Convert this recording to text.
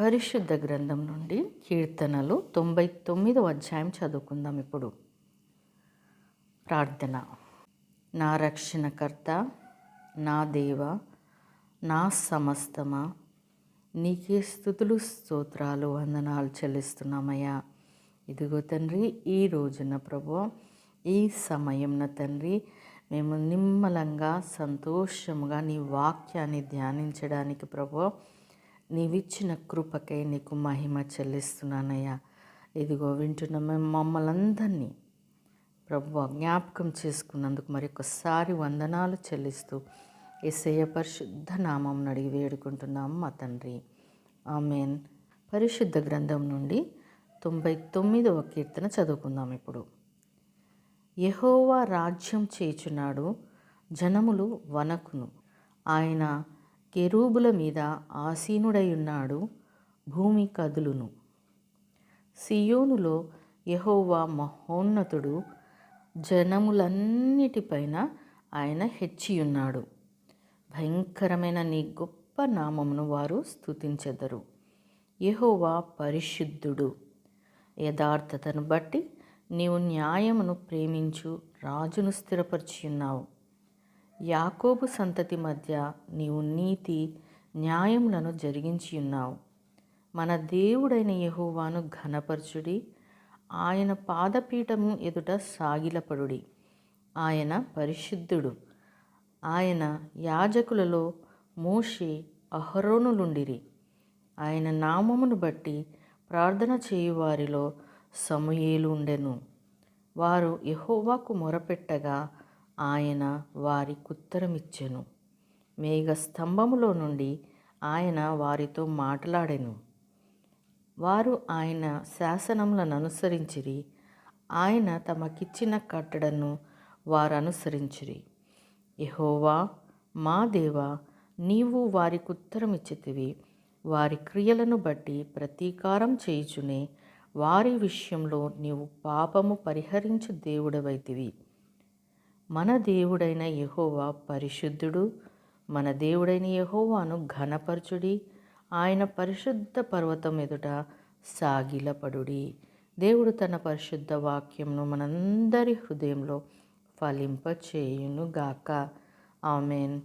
పరిశుద్ధ గ్రంథం నుండి కీర్తనలు తొంభై తొమ్మిదవ అధ్యాయం చదువుకుందాం ఇప్పుడు. ప్రార్థన. నా రక్షణకర్త నా దేవ నా సమస్తమా నీకే స్థుతులు స్తోత్రాలు వందనాలు చెల్లిస్తున్నామయ్యా. ఇదిగో తండ్రి ఈ రోజున ప్రభు ఈ సమయంన తండ్రి మేము నిమ్మలంగా సంతోషముగా నీ వాక్యాన్ని ధ్యానించడానికి ప్రభు నీవిచ్చిన కృపకై నీకు మహిమ చెల్లిస్తున్నానయ్యా. ఇదిగో వింటున్న మేము మమ్మల్ని అందరినీ ప్రభు జ్ఞాపకం చేసుకున్నందుకు మరొకసారి వందనాలు చెల్లిస్తూ ఎస్ఐయ పరిశుద్ధ నామం అడిగి వేడుకుంటున్నాం మా తండ్రి. ఆమెన్. పరిశుద్ధ గ్రంథం నుండి తొంభై తొమ్మిదవ కీర్తన చదువుకుందాం ఇప్పుడు. యహోవా రాజ్యం చేచున్నాడు జనములు వనకును ఆయన కెరూబుల మీద ఆసీనుడై ఉన్నాడు భూమి కదులును. సియోనులో యహోవా మహోన్నతుడు జనములన్నిటిపైన ఆయన హెచ్చియున్నాడు. భయంకరమైన నీ గొప్ప నామమును వారు స్థుతించెదరు యహోవా పరిశుద్ధుడు. యథార్థతను బట్టి నీవు న్యాయమును ప్రేమించు రాజును స్థిరపరిచియున్నావు. యాకోబు సంతతి మధ్య నీవు నీతి న్యాయములను జరిగించి ఉన్నావు. మన దేవుడైన యహోవాను ఘనపరచుడి ఆయన పాదపీఠము ఎదుట సాగిలపడుడి. ఆయన పరిశుద్ధుడు. ఆయన యాజకులలో మోషే అహరోనులుండిరి. ఆయన నామమును బట్టి ప్రార్థన చేయువారిలో సమయేలు ఉండెను. వారు యహోవాకు మొరపెట్టగా ఆయన వారి కుత్తరమిచ్చెను మేఘ స్తంభములో నుండి ఆయన వారితో మాట్లాడెను. వారు ఆయన శాసనములను అనుసరించిరి ఆయన తమకిచ్చిన కట్టడను వారు అనుసరించిరి యహోవా మా దేవా నీవు వారికి ఉత్తరమిచ్చితివి వారి క్రియలను బట్టి ప్రతీకారం చేయుచునే. వారి విషయంలో నీవు పాపము పరిహరించు దేవుడవైతివి. మన దేవుడైన యహోవా పరిశుద్ధుడు మన దేవుడైన యహోవాను ఘనపరచుడి ఆయన పరిశుద్ధ పర్వతం ఎదుట సాగిలపడుడి. దేవుడు తన పరిశుద్ధ వాక్యంను మనందరి హృదయంలో ఫలింపచేయునుగాక. ఆమెన్.